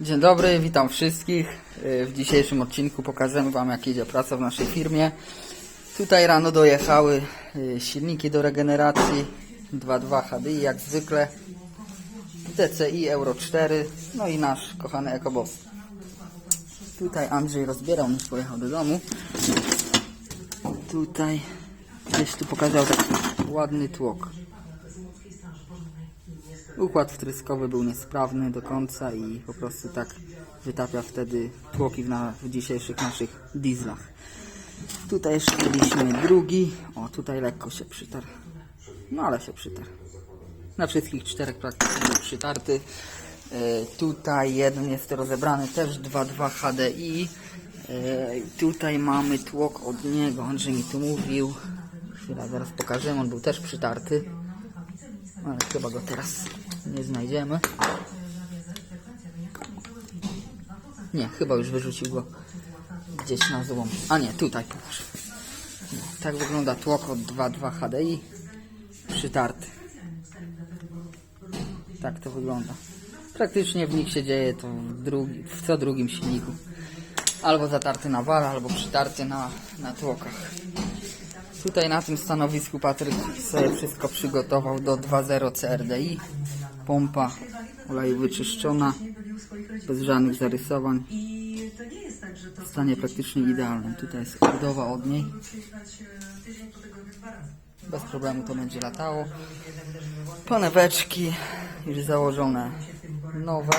Dzień dobry, witam wszystkich. Y, W dzisiejszym odcinku pokażemy Wam jak idzie praca w naszej firmie. Tutaj rano dojechały y, silniki do regeneracji 2.2 HDI jak zwykle. DCI Euro 4, no i nasz kochany EcoBoss. Tutaj Andrzej rozbierał, już pojechał do domu. Tutaj gdzieś tu pokazał taki ładny tłok. Układ wtryskowy był niesprawny do końca i po prostu tak wytapia wtedy tłoki w, na, w dzisiejszych naszych dieslach. Tutaj jeszcze mieliśmy drugi. O, tutaj lekko się przytarł. No ale się przytarł. Na wszystkich czterech praktycznie przytarty. E, tutaj jeden jest rozebrany też 2.2 HDI. E, tutaj mamy tłok od niego. Andrzej mi tu mówił. Chwila, zaraz pokażemy. On był też przytarty. Ale chyba go teraz nie znajdziemy. Nie, chyba już wyrzucił go gdzieś na złom. A nie, tutaj tak wygląda tłok od 2.2 HDI. Przytarty. Tak to wygląda. Praktycznie w nich się dzieje to w, drugi, w co drugim silniku. Albo zatarty na wale, albo przytarty na, na tłokach. Tutaj na tym stanowisku Patryk sobie wszystko przygotował do 2.0 CRDI. Pompa oleju wyczyszczona, bez żadnych zarysowań. W stanie praktycznie idealnym. Tutaj jest ordowa od niej. Bez problemu to będzie latało. Paneweczki już założone nowe.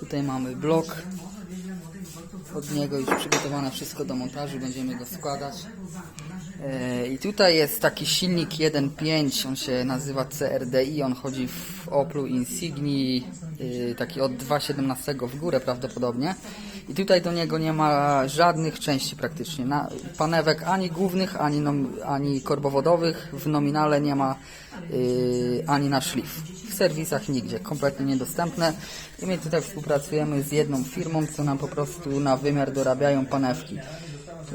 Tutaj mamy blok. Od niego już przygotowane wszystko do montażu. Będziemy go składać. E, I tutaj jest taki silnik 1.5, on się nazywa CRDI, on chodzi w Oplu Insigni, e, taki od 2.17 w górę prawdopodobnie. I tutaj do niego nie ma żadnych części praktycznie, na, panewek ani głównych, ani, nom, ani korbowodowych, w nominale nie ma e, ani na szlif. W serwisach nigdzie, kompletnie niedostępne. I my tutaj współpracujemy z jedną firmą, co nam po prostu na wymiar dorabiają panewki.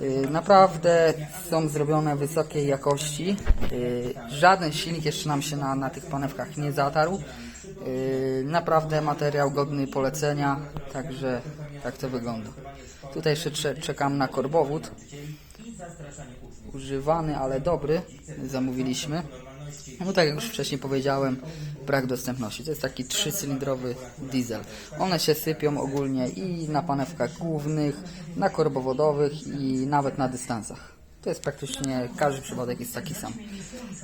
Y, Naprawdę są zrobione wysokiej jakości. Y, Żaden silnik jeszcze nam się na, na tych panewkach nie zatarł. Y, Naprawdę materiał godny polecenia, także tak to wygląda. Tutaj jeszcze cze- czekam na korbowód. Używany, ale dobry. Zamówiliśmy. No tak jak już wcześniej powiedziałem, brak dostępności. To jest taki trzycylindrowy diesel. One się sypią ogólnie i na panewkach głównych, na korbowodowych i nawet na dystansach. To jest praktycznie, każdy przypadek jest taki sam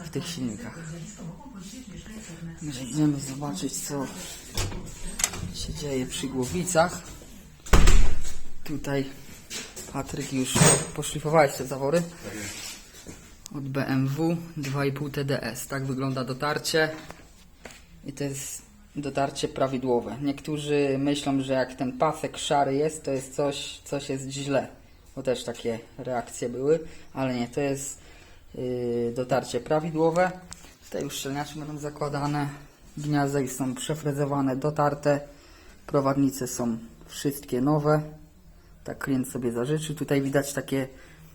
w tych silnikach. Także Idziemy zobaczyć co się dzieje przy głowicach. Tutaj Patryk już poszlifowałeś te zawory od BMW 2,5 TDS. Tak wygląda dotarcie. I to jest dotarcie prawidłowe. Niektórzy myślą, że jak ten pasek szary jest, to jest coś, coś jest źle. Bo też takie reakcje były, ale nie, to jest yy, dotarcie prawidłowe. Tutaj już szczelniacze będą zakładane. Gniazda są przefrezowane, dotarte. Prowadnice są wszystkie nowe. Tak klient sobie zażyczył. Tutaj widać takie,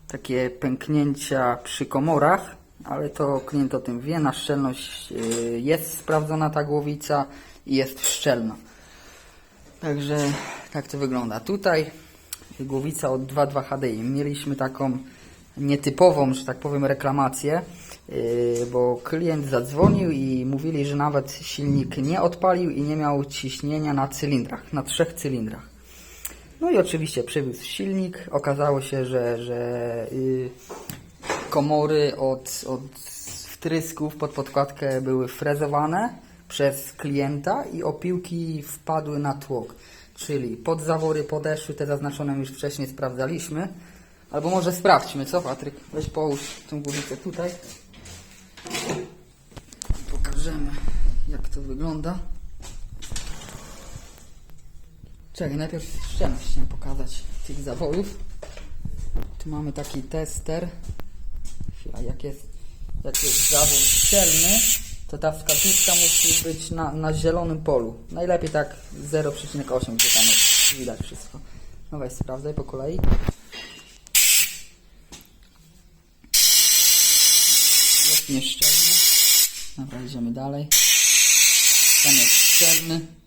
takie pęknięcia przy komorach, ale to klient o tym wie. Na szczelność y, jest sprawdzona ta głowica i jest szczelna. Także tak to wygląda. Tutaj głowica od 2.2 HDI. Mieliśmy taką nietypową, że tak powiem, reklamację, yy, bo klient zadzwonił i mówili, że nawet silnik nie odpalił i nie miał ciśnienia na cylindrach, na trzech cylindrach. No i oczywiście przywiózł silnik. Okazało się, że, że yy, komory od, od wtrysków pod podkładkę były frezowane przez klienta i opiłki wpadły na tłok. Czyli pod zawory podeszły, te zaznaczone już wcześniej sprawdzaliśmy. Albo może sprawdźmy, co Patryk? Weź połóż tą głowicę tutaj. Pokażemy, jak to wygląda. Czekaj, najpierw szczelność chciałem pokazać tych zaworów. Tu mamy taki tester. Chwila, jak jest, jak jest zawór szczelny, to ta wskazówka musi być na, na zielonym polu. Najlepiej tak 0,8, gdzie tam jest, widać wszystko. No weź sprawdzaj po kolei. Jest nieszczelny. Dobra, idziemy dalej. Tam jest szczelny.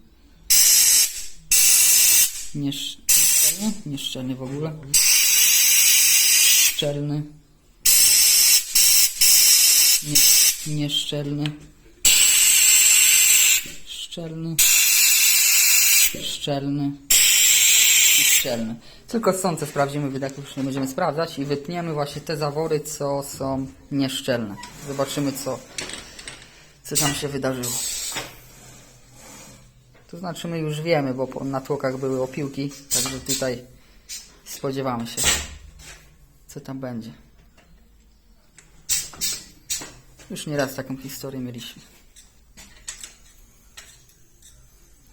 Niesz, nieszczelny? Nieszczelny w ogóle. Szczelny. Nie, nieszczelny. Szczelny. Szczelny. I szczelny. Tylko sące sprawdzimy, wydechu już nie będziemy sprawdzać i wytniemy właśnie te zawory, co są nieszczelne. Zobaczymy, co, co tam się wydarzyło. To znaczy my już wiemy, bo na tłokach były opiłki, także tutaj spodziewamy się, co tam będzie. Już nieraz taką historię mieliśmy.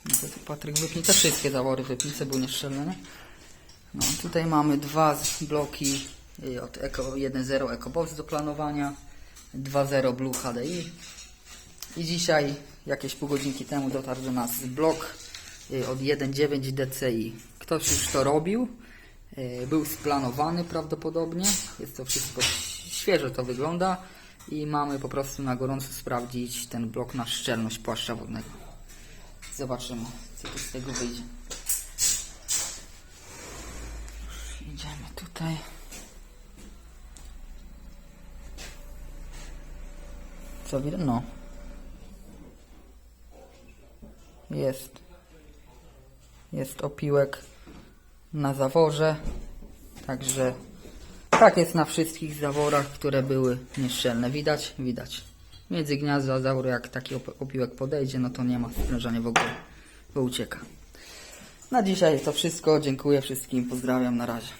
No to tu Patryk wypnij te wszystkie zawory, wypnij, co były nieszczelne. nie? No, tutaj mamy dwa bloki y, od Eco 1.0 EcoBox do planowania, 2.0 Blue HDI i dzisiaj, jakieś pół godzinki temu dotarł do nas blok y, od 1.9 DCI. Ktoś już to robił, y, był splanowany prawdopodobnie, jest to wszystko świeżo to wygląda i mamy po prostu na gorąco sprawdzić ten blok na szczelność płaszcza wodnego. Zobaczymy, co tu z tego wyjdzie. Idziemy tutaj. Co widać? No. Jest. Jest opiłek na zaworze. Także tak jest na wszystkich zaworach, które były nieszczelne. Widać? Widać. Między gniazda zaworu, jak taki op- opiłek podejdzie, no to nie ma sprężania w ogóle, bo ucieka. Na dzisiaj to wszystko. Dziękuję wszystkim. Pozdrawiam. Na razie.